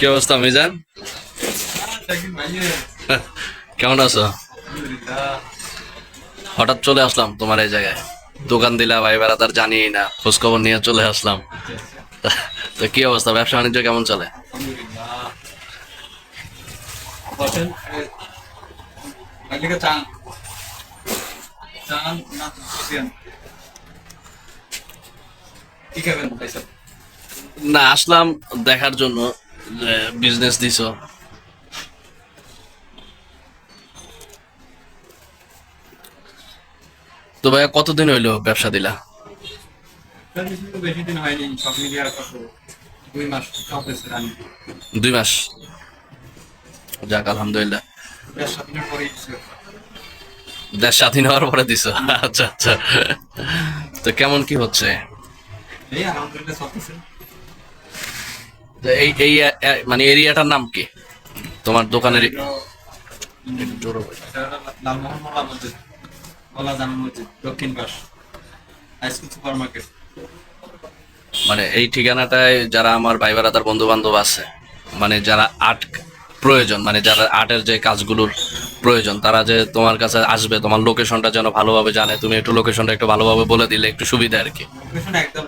কি অবস্থা, মিজান? কেমন আছো? হঠাৎ চলে আসলাম তোমার এই জায়গায়। দোকান দিলা, ভাই বেড়াতার জানি না খোঁজ খবর নিয়ে চলে আসলাম। তো কি অবস্থা, ব্যবসা বাণিজ্য কেমন চলে? না, আসলাম দেখার জন্য। বিজনেস দিছো? তো ভাইয়া, কতদিন হইল ব্যবসা দিলা? দুই মাস। যাক, আলহামদুলিল্লাহ। দেশ স্বাধীন হওয়ার পরে দিছো। আচ্ছা আচ্ছা। তো কেমন কি হচ্ছে? এই এই মানে এরিয়াটার নাম কি? তোমার দোকানের মানে এই ঠিকানাটায় যারা আমার ভাই তার বন্ধু বান্ধব আছে মানে যারা আর্ট প্রয়োজন মানে যারা আর্টের যে কাজগুলোর প্রয়োজন তারা যে তোমার কাছে আসবে তোমার লোকেশনটা যেন ভালোভাবে জানে তুমি একটু লোকেশনটা একটু ভালোভাবে বলে দিলে একটু সুবিধা আর কি। লোকেশন একদম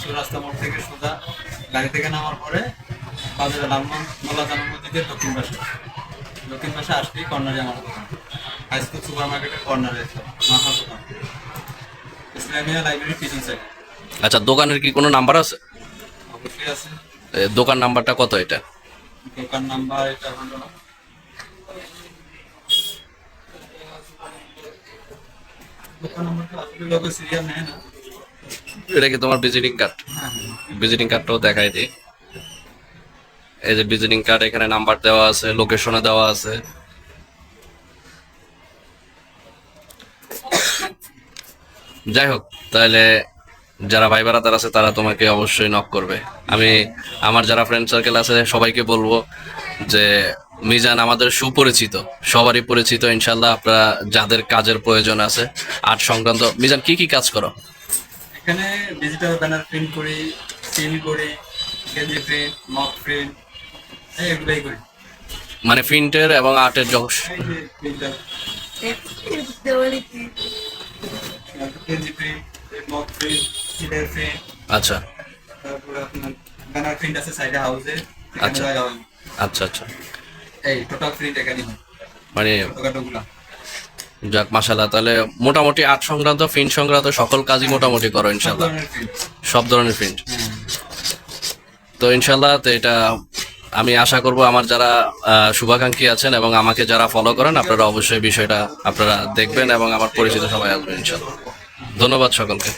চৌরাস্তা মোড় থেকে সোজা গাড়ি থেকে নামার পরে বাজারে লালমোহন মোলা জামা মসজিদের দক্ষিণ পাশে। দক্ষিণ পাশে আসলেই কর্নারে আমার দোকান। হাইস্কুল সুপার মার্কেটের কর্নারে মাথার দোকান। ইসলামিয়া লাইব্রেরি পিছন সাইড আচ্ছা দোকানের কি কোনো নাম্বার আছে? অবশ্যই আছে। দোকান নাম্বারটা কত এটা? দোকান নাম্বার এটা হলো দোকান নাম্বারটা আসলে লোক সিরিয়াল নেয় না। এটা কি তোমার ভিজিটিং কার্ড ভিজিটিং কার্ডটাও দেখাই দিই। এই যে ভিজিটিং কার্ড এখানে নাম্বার দেওয়া আছে লোকেশনে দেওয়া আছে। যাই হোক, তাহলে যারা ভাই বারাদার আছে, তারা তোমাকে অবশ্যই নক করবে। আমি আমার যারা ফ্রেন্ড সার্কেল আছে, সবাইকে বলব যে, মিজান আমাদের সুপরিচিত, সবারই পরিচিত। ইনশাল্লাহ আপনারা যাদের কাজের প্রয়োজন আছে, আর্ট সংক্রান্ত মিজান, কি কি কাজ করো? এখানে ডিজিটাল ব্যানার প্রিন্ট করি সিল করি গেঞ্জি প্রিন্ট মক প্রিন্ট এগুলোই করি। মানে প্রিন্টের এবং আর্টের প্রিন্টার গেঞ্জি প্রিন্ট মক প্রিন্ট সিলের প্রিন্ট আচ্ছা। তারপরে আপনার ব্যানার প্রিন্ট আছে সাইডে হাউসে আচ্ছা। আচ্ছা আচ্ছা। এই টোটাল প্রিন্ট এখানে মানে যাক মাসাল্লাহ তাহলে মোটামুটি আর্ট সংক্রান্ত প্রিন্ট সংক্রান্ত সকল কাজই মোটামুটি করো সব ইনশাল্লাহ সব ধরনের প্রিন্ট তো ইনশাল্লাহ তো এটা আমি আশা করব আমার যারা আহ, শুভাকাঙ্ক্ষী আছেন এবং আমাকে যারা ফলো করেন আপনারা অবশ্যই বিষয়টা আপনারা দেখবেন এবং আমার পরিচিত সবাই আসবেন ইনশাল্লাহ ধন্যবাদ সকলকে।